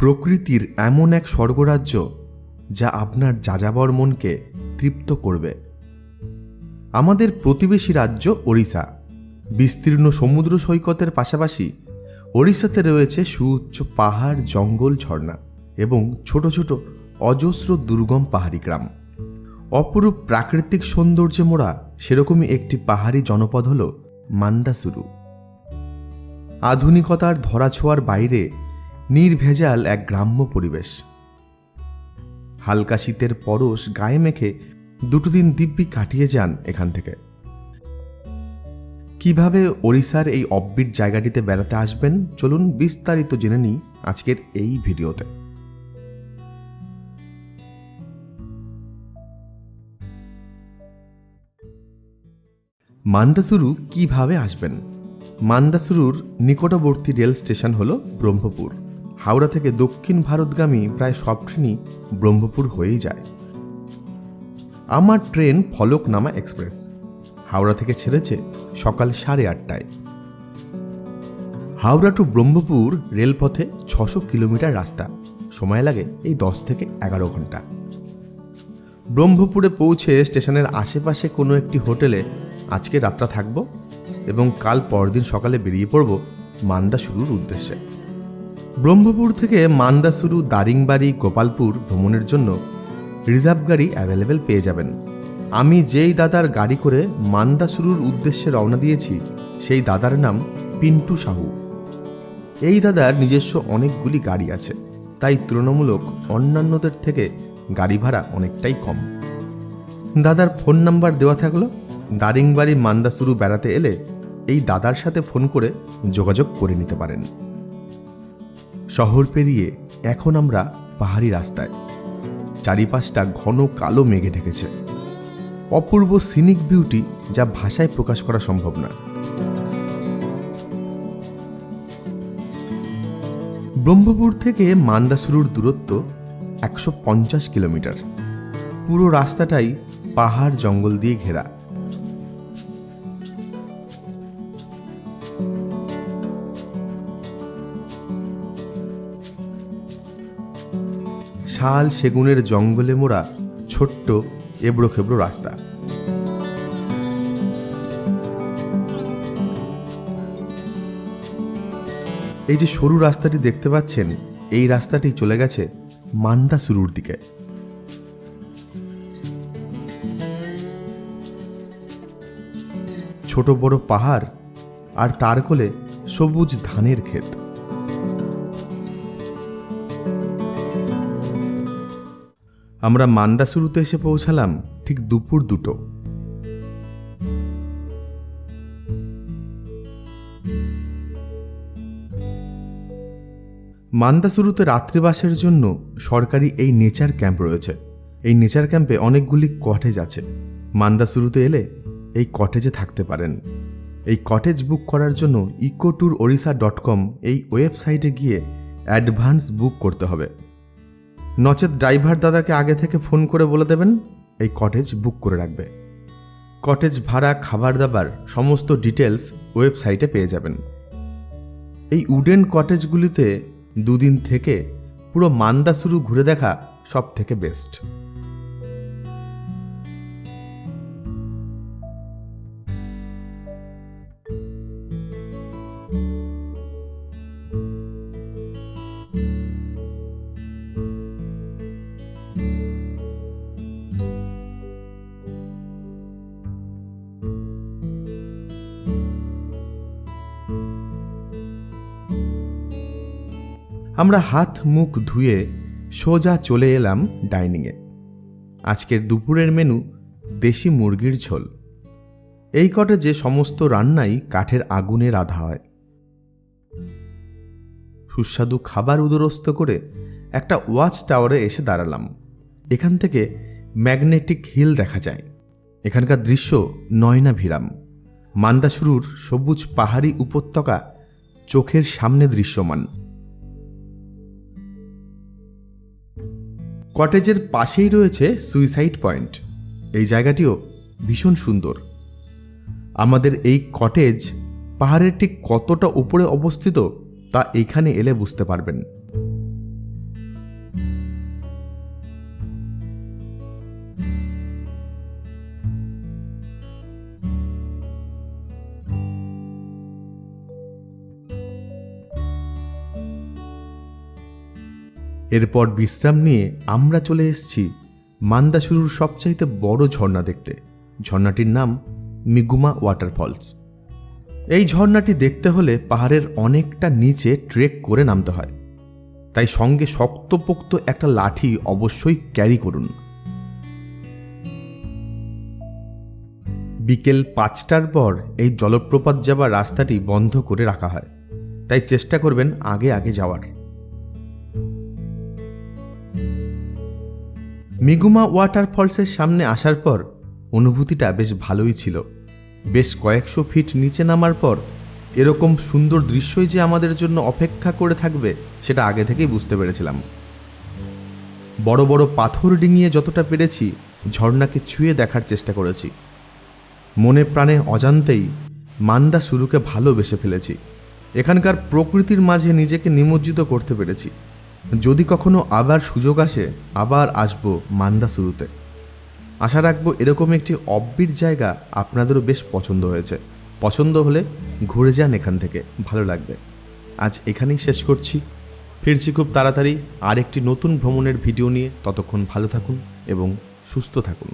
প্রকৃতির এমন এক স্বর্গরাজ্য যা আপনার যাযাবর মনকে তৃপ্ত করবে। আমাদের প্রতিবেশী রাজ্য ওড়িশা। বিস্তীর্ণ সমুদ্র সৈকতের পাশাপাশি ওড়িশাতে রয়েছে সুউচ্চ পাহাড়, জঙ্গল, ঝর্ণা এবং ছোট ছোট অজস্র দুর্গম পাহাড়ি গ্রাম। অপরূপ প্রাকৃতিক সৌন্দর্যে মোড়া সেরকমই একটি পাহাড়ি জনপদ হল মান্দাসুরু। আধুনিকতার ধরাছোঁয়ার বাইরে নির্ভেজাল এক গ্রাম্য পরিবেশ। হালকা শীতের পরশ গায়ে মেখে দুটো দিন দিব্যি কাটিয়ে যান এখান থেকে। কীভাবে ওড়িশার এই অব্বিট জায়গাটিতে বেড়াতে আসবেন, চলুন বিস্তারিত জেনে নিই আজকের এই ভিডিওতে। মান্দাসুরু কীভাবে আসবেন? মান্দাসুরুর নিকটবর্তী রেল স্টেশন হল ব্রহ্মপুর। হাওড়া থেকে দক্ষিণ ভারতগামী প্রায় সব ট্রেনই ব্রহ্মপুর হয়েই যায়। আমার ট্রেন ফলকনামা এক্সপ্রেস। হাওড়া থেকে ছেড়েছে সকাল সাড়ে আটটায়। হাওড়া টু ব্রহ্মপুর রেলপথে ছশো কিলোমিটার রাস্তা। সময় লাগে এই দশ থেকে এগারো ঘণ্টা। ব্রহ্মপুরে পৌঁছে স্টেশনের আশেপাশে কোনো একটি হোটেলে আজকে রাতটা থাকব এবং কাল পরদিন সকালে বেরিয়ে পড়ব মান্দা শুরুর উদ্দেশ্যে। ব্রহ্মপুর থেকে মান্দাসুরু, দারিংবাড়ি, গোপালপুর ভ্রমণের জন্য রিজার্ভ গাড়ি অ্যাভেলেবেল পেয়ে যাবেন। আমি যেই দাদার গাড়ি করে মান্দাসুরুর উদ্দেশ্যে রওনা দিয়েছি, সেই দাদার নাম পিন্টু সাহু। এই দাদার নিজস্ব অনেকগুলি গাড়ি আছে, তাই তুলনামূলক অন্যান্যদের থেকে গাড়ি ভাড়া অনেকটাই কম। দাদার ফোন নাম্বার দেওয়া থাকল, দারিংবাড়ি মান্দাসুরু বেড়াতে এলে এই দাদার সাথে ফোন করে যোগাযোগ করে নিতে পারেন। শহর পেরিয়ে এখন আমরা পাহাড়ি রাস্তায়। চারিপাশটা ঘন কালো মেঘে ঢেকেছে। অপূর্ব সিনিক বিউটি যা ভাষায় প্রকাশ করা সম্ভব না। ব্রহ্মপুর থেকে মান্দাসুরুর দূরত্ব একশো পঞ্চাশ কিলোমিটার। পুরো রাস্তাটাই পাহাড় জঙ্গল দিয়ে ঘেরা। শাল সেগুনের জঙ্গলে মোড়া ছোট্ট এবড়ো খেবড়ো রাস্তা। এই যে সরু রাস্তাটি দেখতে পাচ্ছেন, এই রাস্তাটি চলে গেছে মান্দা শুরুর দিকে। ছোট বড় পাহাড় আর তার কোলে সবুজ ধানের ক্ষেত। আমরা মান্দাসুরুতে এসে পৌঁছালাম ঠিক দুপুর দুটো। মান্দাসুরুতে রাত্রিবাসের জন্য সরকারি এই নেচার ক্যাম্প রয়েছে। এই নেচার ক্যাম্পে অনেকগুলি কটেজ আছে। মান্দাসুরুতে এলে এই কটেজে থাকতে পারেন। এই কটেজ বুক করার জন্য eco tour Odisha dot com এই ওয়েবসাইটে গিয়ে অ্যাডভান্স বুক করতে হবে। নচেত ড্রাইভার দাদাকে আগে থেকে ফোন করে বলে দেবেন, এই কটেজ বুক করে রাখবে। কটেজ ভাড়া, খাবার দাবার, সমস্ত ডিটেলস ওয়েবসাইটে পেয়ে যাবেন। এই উডেন কটেজগুলিতে দুদিন থেকে পুরো মান্দাসুরু ঘুরে দেখা সব থেকে বেস্ট আমরা হাত মুখ ধুয়ে সোজা চলে এলাম ডাইনিংয়ে। আজকের দুপুরের মেনু দেশি মুরগির ঝোল। এই কটেজে সমস্ত রান্নাই কাঠের আগুনে রাধা হয়। সুস্বাদু খাবার উদরস্ত করে একটা ওয়াচ টাওয়ারে এসে দাঁড়ালাম। এখান থেকে ম্যাগনেটিক হিল দেখা যায়। এখানকার দৃশ্য নয়না ভিরাম মান্দাসুরুর সবুজ পাহাড়ি উপত্যকা চোখের সামনে দৃশ্যমান। কটেজের পাশেই রয়েছে সুইসাইড পয়েন্ট। এই জায়গাটিও ভীষণ সুন্দর। আমাদের এই কটেজ পাহাড়ের ঠিক কতটা উপরে অবস্থিত তা এখানে এলে বুঝতে পারবেন। এরপর বিশ্রাম নিয়ে আমরা চলে এসেছি মান্দাসুরুর সবচাইতে বড় ঝর্ণা দেখতে। ঝর্ণাটির নাম মিগুমা ওয়াটারফলস। এই ঝর্ণাটি দেখতে হলে পাহাড়ের অনেকটা নিচে ট্রেক করে নামতে হয়। তাই সঙ্গে শক্তপোক্ত একটা লাঠি অবশ্যই ক্যারি করুন। বিকেল পাঁচটার পর এই জলপ্রপাত যাবার রাস্তাটি বন্ধ করে রাখা হয়। তাই চেষ্টা করবেন আগে আগে যাওয়ার। মিগুমা ওয়াটারফলসের সামনে আসার পর অনুভূতিটা বেশ ভালোই ছিল। বেশ কয়েকশো ফিট নিচে নামার পর এরকম সুন্দর দৃশ্যই যে আমাদের জন্য অপেক্ষা করে থাকবে সেটা আগে থেকেই বুঝতে পেরেছিলাম। বড় বড় পাথর ডিঙিয়ে যতটা পেরেছি ঝর্ণাকে ছুঁয়ে দেখার চেষ্টা করেছি। মনে প্রাণে অজান্তেই মান্দা শুরুকে ভালোবেসে ফেলেছি। এখানকার প্রকৃতির মাঝে নিজেকে নিমজ্জিত করতে পেরেছি। যদি কখনো আবার সুযোগ আসে, আবার আসব মান্দা শুরুতে আশা রাখব এরকম একটি অব্বির জায়গা আপনাদেরও বেশ পছন্দ হয়েছে। পছন্দ হলে ঘুরে যান এখান থেকে, ভালো লাগবে। আজ এখানেই শেষ করছি। ফিরছি খুব তাড়াতাড়ি আর একটি নতুন ভ্রমণের ভিডিও নিয়ে। ততক্ষণ ভালো থাকুন এবং সুস্থ থাকুন।